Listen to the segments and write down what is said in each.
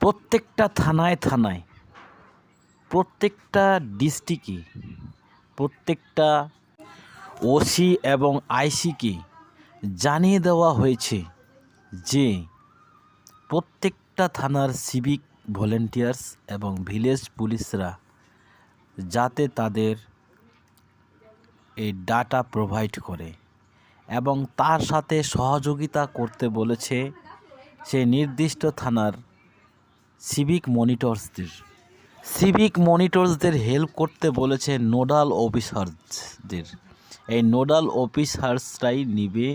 প্রত্যেকটা থানায় থানায়, প্রত্যেকটা ডিস্ট্রিক্টে, প্রত্যেকটা ওসি এবং আইসিকে জানিয়ে দেওয়া হয়েছে যে প্রত্যেকটা থানার সিভিক ভলেন্টিয়ার্স এবং ভিলেজ পুলিশরা যাতে তাদের এই ডাটা প্রোভাইড করে এবং তার সাথে সহযোগিতা করতে বলেছে সেই নির্দিষ্ট থানার সিভিক মনিটরসদের সিভিক মনিটরসদের হেল্প করতে বলেছে নোডাল অফিসারদের। এই নোডাল অফিসার্সরাই নিবে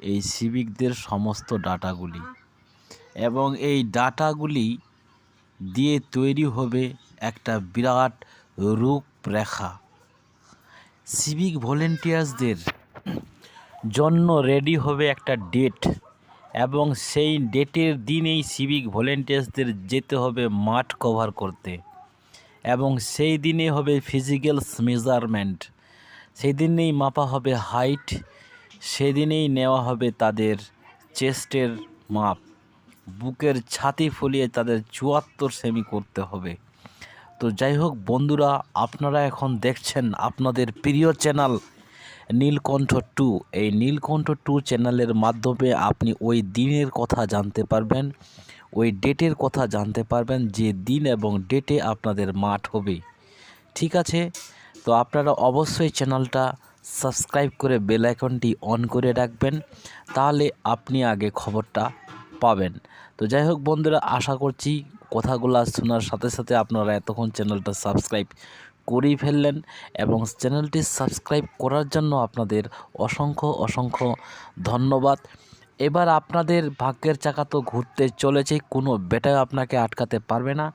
এই সিভিকদের সমস্ত ডাটাগুলি এবং এই ডাটাগুলি দিয়ে তৈরি হবে একটা বিরাট রূপরেখা। সিভিক ভলেন্টিয়ার্সদের জন্য রেডি হবে একটা ডেট এবং সেই ডেটের দিনেই সিভিক ভলেন্টিয়ার্সদের যেতে হবে মাঠ কভার করতে। এবং সেই দিনে হবে ফিজিক্যাল মেজারমেন্ট সেই দিনেই মাপা হবে হাইট সেদিনেই নেওয়া হবে তাদের চেস্টের মাপ। বুকের ছাতি ফুলিয়ে তাদের চুয়াত্তর সেমি করতে হবে। তো যাই হোক বন্ধুরা, আপনারা এখন দেখছেন আপনাদের প্রিয় চ্যানেল নীলকণ্ঠ টু, এই নীলকণ্ঠ টু চ্যানেলের মাধ্যমে আপনি ওই দিনের কথা জানতে পারবেন, ওই ডেটের কথা জানতে পারবেন যে দিন এবং ডেটে আপনাদের মাঠ হবে। ঠিক আছে? তো আপনারা অবশ্যই চ্যানেলটা সাবস্ক্রাইব করে বেল আইকনটি অন করে রাখবেন, তাহলে আপনি আগে খবরটা পাবেন। তো যাই হোক বন্ধুরা, আশা করছি কথাগুলো শোনার সাথে সাথে আপনারা এতক্ষণ চ্যানেলটা সাবস্ক্রাইব করেই ফেললেন এবং চ্যানেলটি সাবস্ক্রাইব করার জন্য আপনাদের অসংখ্য অসংখ্য ধন্যবাদ। এবার আপনাদের ভাগ্যের চাকা তো ঘুরতে চলেছে, কোনো বেটায় আপনাকে আটকাতে পারবে না।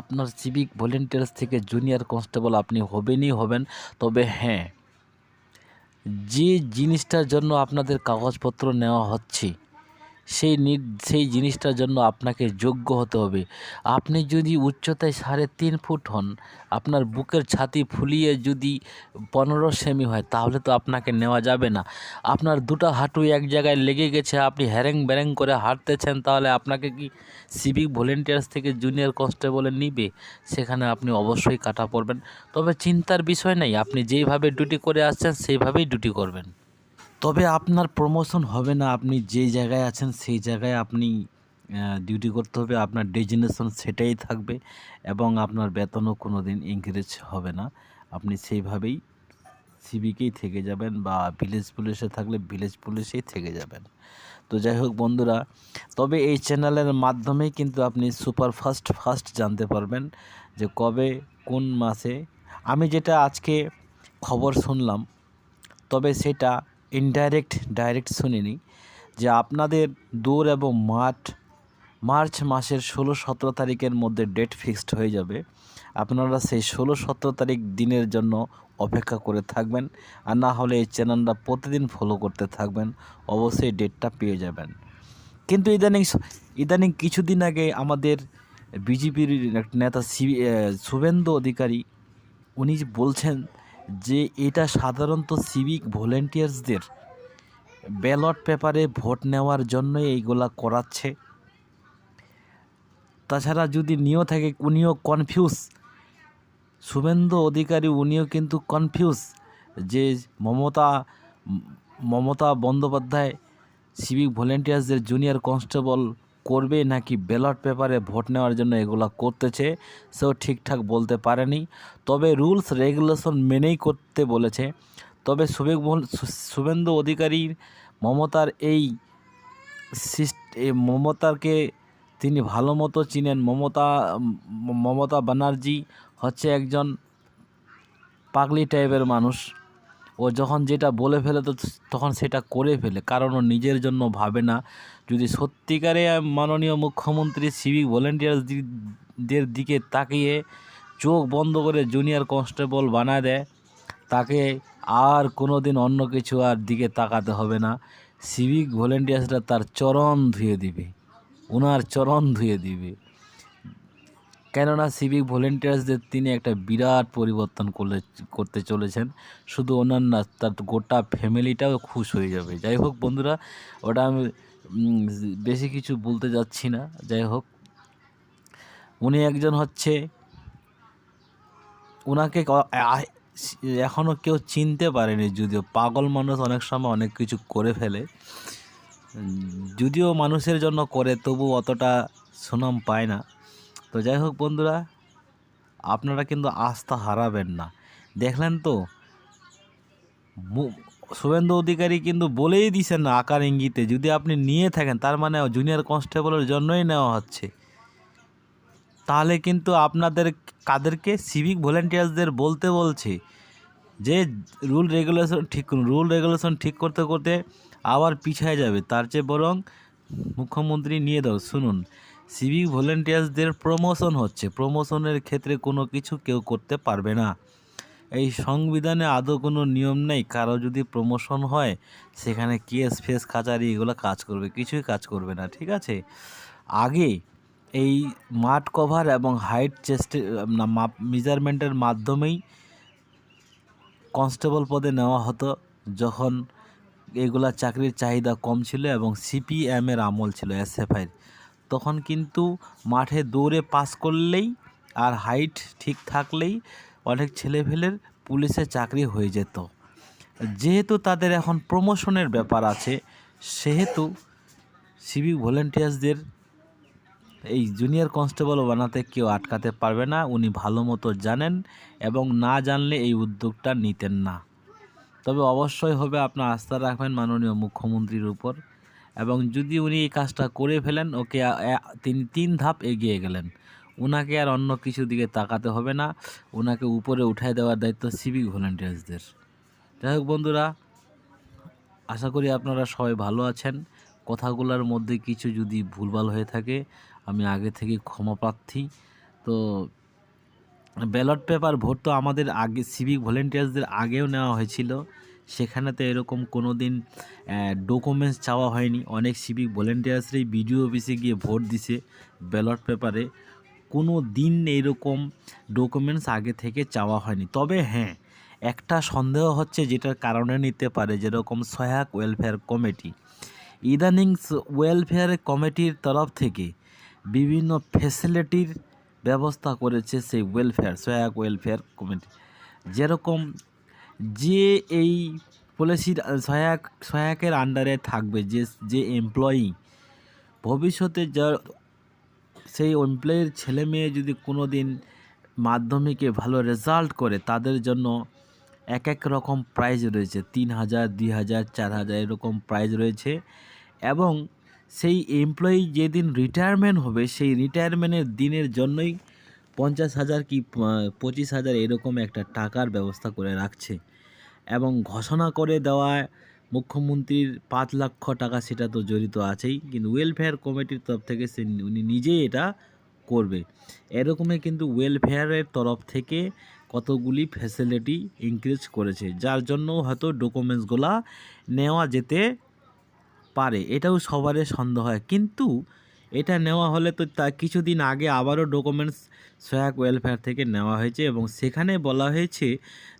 আপনার সিভিক ভলেন্টিয়ার্স থেকে জুনিয়র কনস্টেবল আপনি হবেনই হবেন, তবে হ্যাঁ যে জিনিসটার জন্য আপনাদের কাগজপত্র নেওয়া হচ্ছে সেই সেই জিনিসটার জন্য আপনাকে যোগ্য হতে হবে। আপনি যদি উচ্চতায় সাড়ে তিন ফুট হন, আপনার বুকের ছাতি ফুলিয়ে যদি পনেরো সেমি হয়, তাহলে তো আপনাকে নেওয়া যাবে না। আপনার দুটো হাঁটু এক জায়গায় লেগে গেছে, আপনি হ্যারেং ব্যারেং করে হাঁটতেছেন, তাহলে আপনাকে কি সিভিক ভলেন্টিয়ার্স থেকে জুনিয়র কনস্টেবলে নিবে? সেখানে আপনি অবশ্যই কাটা পড়বেন। তবে চিন্তার বিষয় নেই, আপনি যেইভাবে ডিউটি করে আসছেন, সেইভাবেই ডিউটি করবেন। তবে আপনার প্রমোশন হবে না। আপনি যেই জায়গায় আছেন, সেই জায়গায় আপনি ডিউটি করতে হবে। আপনার ডেজিনেশন সেটাই থাকবে এবং আপনার বেতনও কোনো দিন ইনক্রিজ হবে না। আপনি সেইভাবেই সিভিকেই থেকে যাবেন বা ভিলেজ পুলিশে থাকলে ভিলেজ পুলিশেই থেকে যাবেন। তো যাই হোক বন্ধুরা, তবে এই চ্যানেলের মাধ্যমেই কিন্তু আপনি সুপার ফাস্ট ফাস্ট জানতে পারবেন যে কবে, কোন মাসে। আমি যেটা আজকে খবর শুনলাম, তবে সেটা ইনডাইরেক্ট ডাইরেক্ট শুনিনি যে আপনাদের দৌড় এবং মাঠ, মার্চ মাসের ষোলো সতেরো তারিখের মধ্যে ডেট ফিক্সড হয়ে যাবে। আপনারা সেই ষোলো সতেরো তারিখ দিনের জন্য অপেক্ষা করে থাকবেন আর না হলে এই চ্যানেলটা প্রতিদিন ফলো করতে থাকবেন, অবশ্যই ডেটটা পেয়ে যাবেন। কিন্তু ইদানিং ইদানিং কিছুদিন আগে আমাদের বিজেপির নেতা শুভেন্দু অধিকারী, উনি বলছেন যে এটা সাধারণত সিভিক ভলেন্টিয়ার্সদের ব্যালট পেপারে ভোট নেওয়ার জন্যই এইগুলা করাচ্ছে। তাছাড়া যদি নিয়েও থাকে, উনিও কনফিউজ শুভেন্দু অধিকারী উনিও কিন্তু কনফিউজ যে মমতা মমতা বন্দ্যোপাধ্যায় সিভিক ভলেন্টিয়ার্সদের জুনিয়র কনস্টেবল করবে নাকি ব্যালট পেপারে ভোট নেওয়ার জন্য এগুলো করতেছে, সেও ঠিকঠাক বলতে পারেনি। তবে রুলস রেগুলেশন মেনেই করতে বলেছে। তবে শুভেক শুভেন্দু অধিকারীর মমতার এই মমতাকে তিনি ভালো মতো চিনেন। মমতা মমতা ব্যানার্জি হচ্ছে একজন পাগলি টাইপের মানুষ। ও যখন যেটা বলে ফেলে তো তখন সেটা করে ফেলে। কারণ ও নিজের জন্য ভাবে না। যদি সত্যিকারে মাননীয় মুখ্যমন্ত্রী সিভিক ভলেন্টিয়ার্সদের দিকে তাকিয়ে চোখ বন্ধ করে জুনিয়র কনস্টেবল বানায় দেয়, তাকে আর কোনো দিন অন্য কিছু আর দিকে তাকাতে হবে না। সিভিক ভলেন্টিয়ার্সরা তার চরণ ধুয়ে দিবে। ওনার চরণ ধুয়ে দিবে। কেননা সিভিক ভলেন্টিয়ার্সদের তিনি একটা বিরাট পরিবর্তন করলে, করতে চলেছেন। শুধু ওনার না, তার গোটা ফ্যামিলিটাও খুশ হয়ে যাবে। যাই হোক বন্ধুরা, ওটা আমি বেশি কিছু বলতে যাচ্ছি না। যাই হোক, উনি একজন হচ্ছে ওনাকে এখনও কেউ চিনতে পারেনি, যদিও পাগল মানুষ অনেক সময় অনেক কিছু করে ফেলে। যদিও মানুষের জন্য করে তবু অতটা সুনাম পায় না। তো যাই হোক বন্ধুরা, আপনারা কিন্তু আস্থা হারাবেন না। দেখলেন তো শুভেন্দু অধিকারী কিন্তু বলেই দিছেন না আকার ইঙ্গিতে, যদি আপনি নিয়ে থাকেন, তার মানে জুনিয়র কনস্টেবলের জন্যই নেওয়া হচ্ছে। তাহলে কিন্তু আপনাদের কাদেরকে সিভিক ভলেন্টিয়ার্সদের বলতে বলছে যে রুল রেগুলেশন ঠিক করুন রুল রেগুলেশন ঠিক করতে করতে আবার পিছায় যাবে। তার চেয়ে বরং মুখ্যমন্ত্রী নিয়ে দাও। শুনুন সিভিক ভলেন্টিয়ার্সদের প্রমোশন হচ্ছে। প্রমোশনের ক্ষেত্রে কোনো কিছু কেউ করতে পারবে না। এই সংবিধানে আদৌ কোনো নিয়ম নেই, কারও যদি প্রমোশন হয়, সেখানে কেস, ফেস কাচারি এগুলো কাজ করবে, কিছুই কাজ করবে না, ঠিক আছে? আগে এই মাঠ কভার এবং হাইট চেস্টে মাপ মেজারমেন্টের মাধ্যমেই কনস্টেবল পদে নেওয়া হতো, যখন এগুলা চাকরির চাহিদা কম ছিল এবং সিপিএমের আমল ছিল এসএফআইয়ের তখন কিন্তু মাঠে দৌড়ে পাস করলেই আর হাইট ঠিক থাকলেই অনেক ছেলেফেলের পুলিশে চাকরি হয়ে যেত। যেহেতু তাদের এখন প্রমোশনের ব্যাপার আছে, সেহেতু সিভিক ভলেন্টিয়ার্সদের এই জুনিয়র কনস্টেবল বানাতে কেউ আটকাতে পারবে না, উনি ভালো মতো জানেন এবং না জানলে এই উদ্যোগটা নিতেন না। তবে অবশ্যই হবে, আপনার আস্থা রাখবেন মাননীয় মুখ্যমন্ত্রীর উপর। এবং যদি উনি এই কাজটা করে ফেলেন, ওকে তিনি তিন ধাপ এগিয়ে গেলেন। ওনাকে আর অন্য কিছু দিকে তাকাতে হবে না। ওনাকে উপরে উঠায় দেওয়ার দায়িত্ব সিভিক ভলেন্টিয়ার্সদের যাই হোক বন্ধুরা, আশা করি আপনারা সবাই ভালো আছেন। কথাগুলোর মধ্যে কিছু যদি ভুলভাল হয়ে থাকে, আমি আগে থেকে ক্ষমা প্রার্থী। তো, ব্যালট পেপার ভোট তো আমাদের আগে সিভিক ভলেন্টিয়ার্সদের আগেও নেওয়া হয়েছিল। সেখানে তো এরকম কোনো দিন ডকুমেন্টস চাওয়া হয়নি। অনেক সিভিক ভলেন্টিয়ার্সরাই বিডিও অফিসে গিয়ে ভোট দিছে ব্যালট পেপারে কোনো দিন এইরকম ডকুমেন্টস আগে থেকে চাওয়া হয়নি। তবে হ্যাঁ একটা সন্দেহ হচ্ছে যেটার কারণে নিতে পারে যেরকম সহায়ক ওয়েলফেয়ার কমিটি ইদানিং ওয়েলফেয়ার কমিটির তরফ থেকে বিভিন্ন ফেসিলিটির ব্যবস্থা করেছে সেই ওয়েলফেয়ার সহায়ক ওয়েলফেয়ার কমিটি যেরকম যে এই পলিসির সহায়ক, সহায়কের আন্ডারে থাকবে, যে যে এমপ্লয়ি ভবিষ্যতে যা সেই এমপ্লয়ির ছেলে মেয়ে যদি কোনো দিন মাধ্যমিকে ভালো রেজাল্ট করে, তাদের জন্য এক এক রকম প্রাইজ রয়েছে, তিন হাজার, দুই হাজার, চার হাজার এরকম প্রাইজ রয়েছে এবং সেই এমপ্লয়ি যেদিন রিটায়ারমেন্ট হবে, সেই রিটায়ারমেন্টের দিনের জন্যই পঞ্চাশ হাজার কি পঁচিশ হাজার এরকম একটা টাকার ব্যবস্থা করে রাখছে। এবং ঘোষণা করে দেওয়া মুখ্যমন্ত্রীর পাঁচ লক্ষ টাকা সেটা তো জড়িত আছেই, কিন্তু ওয়েলফেয়ার কমিটির তরফ থেকে সে উনি নিজেই এটা করবে। এরকমই কিন্তু ওয়েলফেয়ারের তরফ থেকে কতগুলি ফ্যাসিলিটি ইনক্রিজ করেছে, যার জন্য হয়তো ডকুমেন্টসগুলা নেওয়া যেতে পারে। এটাও সবারই সন্দেহ হয়। কিন্তু এটা নেওয়া হলে তো তা কিছুদিন আগে আবারও ডকুমেন্টস সহায়ক ওয়েলফেয়ার থেকে নেওয়া হয়েছে এবং সেখানে বলা হয়েছে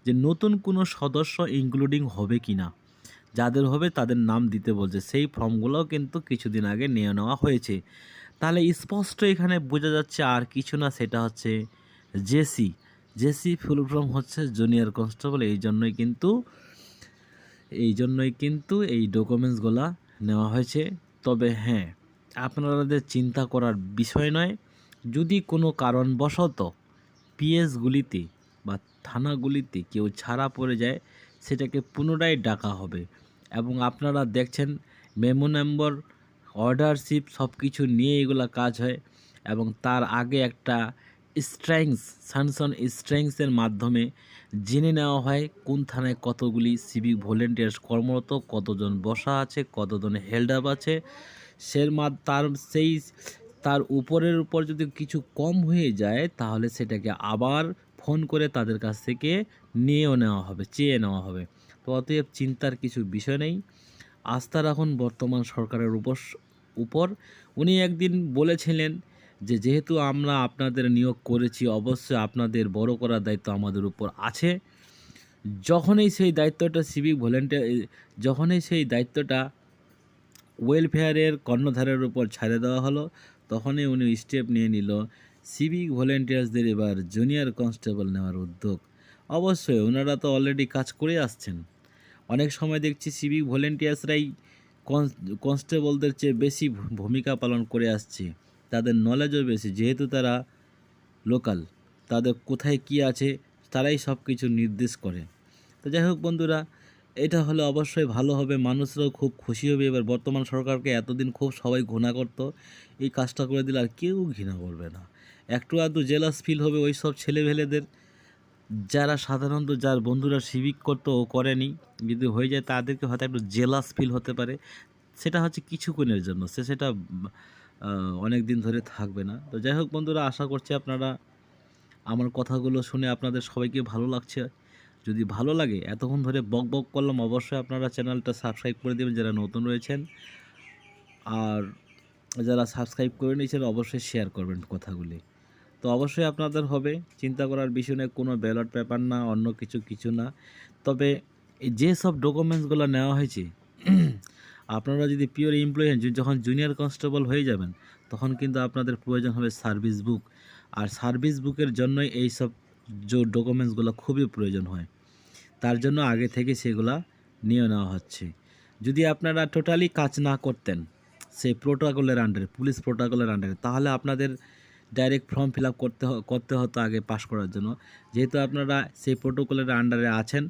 যে নতুন কোনো সদস্য ইনক্লুডিং হবে কি না যাদের হবে তাদের নাম দিতে বলছে। সেই ফর্মগুলোও কিন্তু কিছুদিন আগে নিয়ে নেওয়া হয়েছে। তাহলে স্পষ্ট এখানে বোঝা যাচ্ছে আর কিছু না, সেটা হচ্ছে জেসি। জেসি ফুল ফর্ম হচ্ছে জুনিয়র কনস্টেবল এই জন্যই কিন্তু, এই জন্যই কিন্তু এই ডকুমেন্টসগুলা নেওয়া হয়েছে। তবে হ্যাঁ আপনাদের চিন্তা করার বিষয় নয়। যদি কোনো কারণবশত পিএসগুলিতে বা থানাগুলিতে কেউ ছাড়া পড়ে যায়, সেটাকে পুনরায় ডাকা হবে এবং আপনারা দেখছেন মেমো নম্বর, অর্ডারশিপ সব কিছু নিয়ে এগুলা কাজ হয় এবং তার আগে একটা স্ট্রেংস সানসন স্ট্রেংসের মাধ্যমে জেনে নেওয়া হয় কোন থানায় কতগুলি সিভিক ভলেন্টিয়ার্স কর্মরত, কতজন বসা আছে, কতজন হেল্ড আপ আছে। সের মা তার সেই তার উপরের উপর যদি কিছু কম হয়ে যায়, তাহলে সেটাকে আবার ফোন করে তাদের কাছ থেকে নিয়েও নেওয়া হবে, চেয়ে নেওয়া হবে। তো অতএব চিন্তার কিছু বিষয় নেই। আস্থা রাখুন বর্তমান সরকারের উপর উপর। উনি একদিন বলেছিলেন যে, যেহেতু আমরা আপনাদের নিয়োগ করেছি, অবশ্যই আপনাদের বড় করার দায়িত্ব আমাদের উপর আছে। যখনই সেই দায়িত্বটা সিভিক ভলেন্টিয়ার যখনই সেই দায়িত্বটা ওয়েলফেয়ারের কর্ণধারের উপর ছাড়ে দেওয়া হলো। তখনই উনি স্টেপ নিয়ে নিল। সিভিক ভলেন্টিয়ার্সদের এবার জুনিয়র কনস্টেবল নেওয়ার উদ্যোগ। অবশ্যই ওনারা তো অলরেডি কাজ করে আসছেন। অনেক সময় দেখছি সিভিক ভলেন্টিয়ার্সরাই কনস্টেবলদের চেয়ে বেশি ভূমিকা পালন করে আসছে। তাদের নলেজও বেশি, যেহেতু তারা লোকাল তাদের কোথায় কি আছে, তারাই সব কিছু নির্দেশ করে। তো যাই হোক বন্ধুরা এটা হলে অবশ্যই ভালো হবে। মানুষরাও খুব খুশি হবে। এবার বর্তমান সরকারকে এতদিন খুব সবাই ঘৃণা করতো। এই কাজটা করে দিলে আর কেউ ঘৃণা করবে না। একটু আধটু জেলাস ফিল হবে ওই সব ছেলেভেলেদের যারা সাধারণত যার বন্ধুরা সিভিক করতো ও করেনি, যদি হয়ে যায় তাদেরকে হয়তো একটু জেলাস ফিল হতে পারে। সেটা হচ্ছে কিছুক্ষণের জন্য। সে সেটা অনেক দিন ধরে থাকবে না। তো যাই হোক বন্ধুরা, আশা করছি আপনারা আমার কথাগুলো শুনে আপনাদের সবাইকে ভালো লাগছে। যদি ভালো লাগে, এতক্ষণ ধরে বক বক করলাম, অবশ্যই আপনারা চ্যানেলটা সাবস্ক্রাইব করে দেবেন যারা নতুন রয়েছেন। আর যারা সাবস্ক্রাইব করে নিয়েছেন, অবশ্যই শেয়ার করবেন কথাগুলি। তো অবশ্যই আপনাদের হবে, চিন্তা করার বিষয় নেই কোনো ব্যালট পেপার না, অন্য কিছু কিছু না। তবে যে সব ডকুমেন্টসগুলো নেওয়া হয়েছে, আপনারা যদি পিওর এমপ্লয়ি হন, যখন জুনিয়র কনস্টেবল হয়ে যাবেন, তখন কিন্তু আপনাদের প্রয়োজন হবে সার্ভিস বুক আর সার্ভিস বুকের জন্যই এই সব ডকুমেন্টসগুলো খুবই প্রয়োজন হয়। তার জন্য আগে থেকে সেগুলা নিয়ে নেওয়া হচ্ছে। যদি আপনারা টোটালি কাজ না করতেন, সেই প্রোটোকলের আন্ডারে পুলিশ প্রোটোকলের আন্ডারে তাহলে আপনাদের ডাইরেক্ট ফর্ম ফিল করতে করতে হতো আগে পাস করার জন্য। যেহেতু আপনারা সেই প্রোটোকলের আন্ডারে আছেন,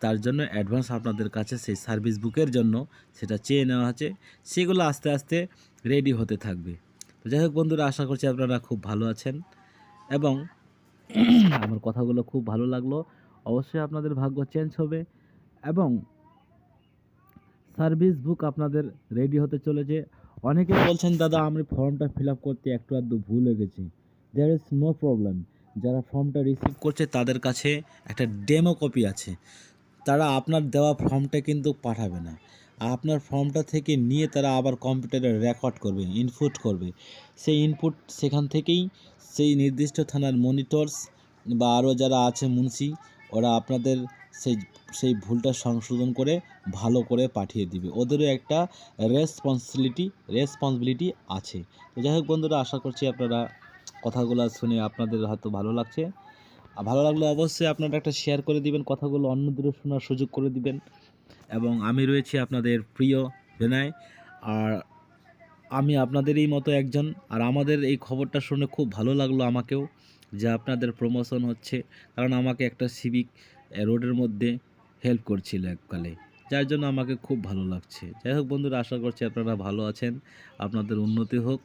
তার জন্য অ্যাডভান্স আপনাদের কাছে সেই সার্ভিস বুকের জন্য সেটা চেয়ে নেওয়া হচ্ছে। সেগুলো আস্তে আস্তে রেডি হতে থাকবে। তো যাই হোক বন্ধুরা, আশা করছি আপনারা খুব ভালো আছেন এবং আমার কথাগুলো খুব ভালো লাগল। অবশ্যই আপনাদের ভাগ্য চেঞ্জ হবে এবং সার্ভিস বুক আপনাদের রেডি হতে চলেছে। অনেকে বলছেন, দাদা, আমি ফর্মটা ফিল আপ করতে একটু আধটু ভুল হয়ে গেছি। দেয়ার ইজ নো প্রবলেম যারা ফর্মটা রিসিভ করছে, তাদের কাছে একটা ডেমো কপি আছে। তারা আপনার দেওয়া ফর্মটা কিন্তু পাঠাবে না। আপনার ফর্মটা থেকে নিয়ে তারা আবার কম্পিউটারে রেকর্ড করবে ইনপুট করবে। সেই ইনপুট সেখান থেকেই সেই নির্দিষ্ট থানার মনিটরস বা আরও যারা আছে, মুন্সি ওরা আপনাদের সেই সেই ভুলটা সংশোধন করে ভালো করে পাঠিয়ে দিবে। ওদেরও একটা রেসপন্সিবিলিটি রেসপন্সিবিলিটি আছে। তো যাই হোক বন্ধুরা, আশা করছি আপনারা কথাগুলো শুনে আপনাদের হয়তো ভালো লাগছে। আর ভালো লাগলে অবশ্যই আপনারা একটা শেয়ার করে দিবেন, কথাগুলো অন্যদেরও শোনার সুযোগ করে দিবেন। এবং আমি রয়েছি আপনাদের প্রিয় বেনায় আর আমি আপনাদেরই মতো একজন, আর আমাদের এই খবরটা শুনে খুব ভালো লাগল আমাকেও। যে আপনাদের প্রমোশন হচ্ছে, কারণ আমাকে একটা সিভিক রোডের মধ্যে হেল্প করছিল এককালে। যার জন্য আমাকে খুব ভালো লাগছে। যাই হোক বন্ধুরা, আশা করছি আপনারা ভালো আছেন। আপনাদের উন্নতি হোক,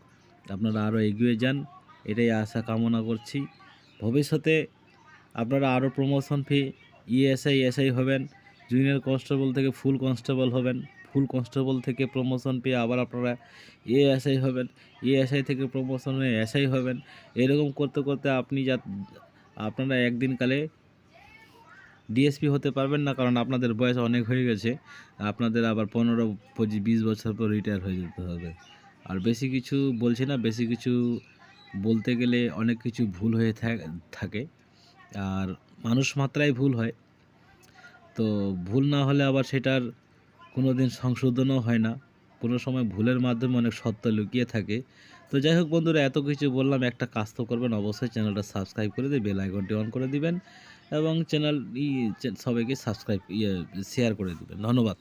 আপনারা আরও এগিয়ে যান, এটাই আশা কামনা করছি। ভবিষ্যতে আপনারা আরও প্রমোশন ফি ইএসআই এসআই হবেন জুনিয়র কনস্টেবল থেকে ফুল কনস্টেবল হবেন। ফুল কনস্টেবল থেকে প্রমোশন পেয়ে আবার আপনারা এএসআই হবেন, এএসআই থেকে প্রমোশন এসআই হবেন। এরকম করতে করতে আপনি যা, আপনারা একদিন কালে ডিএসপি হতে পারবেন না, কারণ আপনাদের বয়স অনেক হয়ে গেছে। আপনাদের আবার পনেরো, পঁচিশ, বিশ বছর পর রিটায়ার হয়ে যেতে হবে। আর বেশি কিছু বলছি না, বেশি কিছু বলতে গেলে অনেক কিছু ভুল হয়ে থাকে আর মানুষ মাত্রাই ভুল হয়। তো ভুল না হলে আবার সেটার কোনো দিন সংশোধনও হয় না। কোনো সময় ভুলের মাধ্যমে অনেক সত্য লুকিয়ে থাকে। তো যাই হোক বন্ধুরা, এত কিছু বললাম। একটা কাজ তো করবেন অবশ্যই। চ্যানেলটা সাবস্ক্রাইব করে দিয়ে বেল আইকনটি অন করে দিবেন এবং চ্যানেল সবাইকে সাবস্ক্রাইব ইয়ে শেয়ার করে দিবেন। ধন্যবাদ।